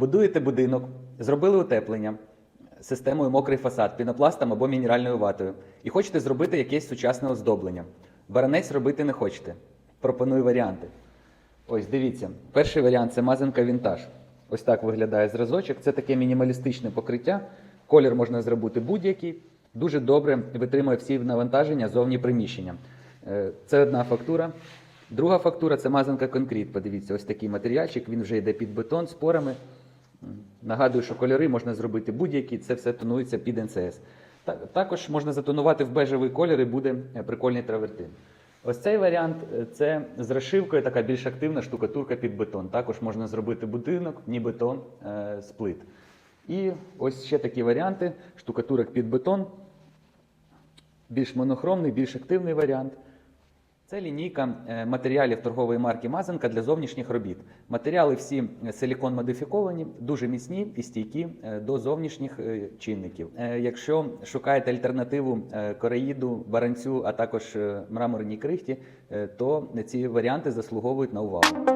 Будуєте будинок, зробили утеплення системою мокрий фасад, пінопластом або мінеральною ватою, і хочете зробити якесь сучасне оздоблення. Баранець робити не хочете. Пропоную варіанти. Ось дивіться, перший варіант це мазанка вінтаж. Ось так виглядає зразочок. Це таке мінімалістичне покриття. Колір можна зробити будь-який. Дуже добре витримує всі навантаження зовні приміщення. Е, Це одна фактура. Друга фактура це мазанка конкрет. Подивіться, ось такий матеріальчик. Він вже йде під бетон з порами. Нагадую, що кольори можна зробити будь-які, це все тонується під НЦС. Також можна затонувати в бежевий колір і буде е, прикольний травертин. Ось цей варіант е, це з розшивкою така більш активна штукатурка під бетон. Також можна зробити будинок, ні бетон, е, з плит. І ось ще такі варіанти: штукатурок під бетон, більш монохромний, більш активний варіант. Це лінійка е, матеріалів торгової марки Мазанка для зовнішніх робіт. Матеріали всі силікон модифіковані, дуже міцні і стійкі е, до зовнішніх е, чинників. Е, Якщо шукаєте альтернативу е, кореїду, баранцю, а також е, мраморній крихті, е, то ці варіанти заслуговують на увагу.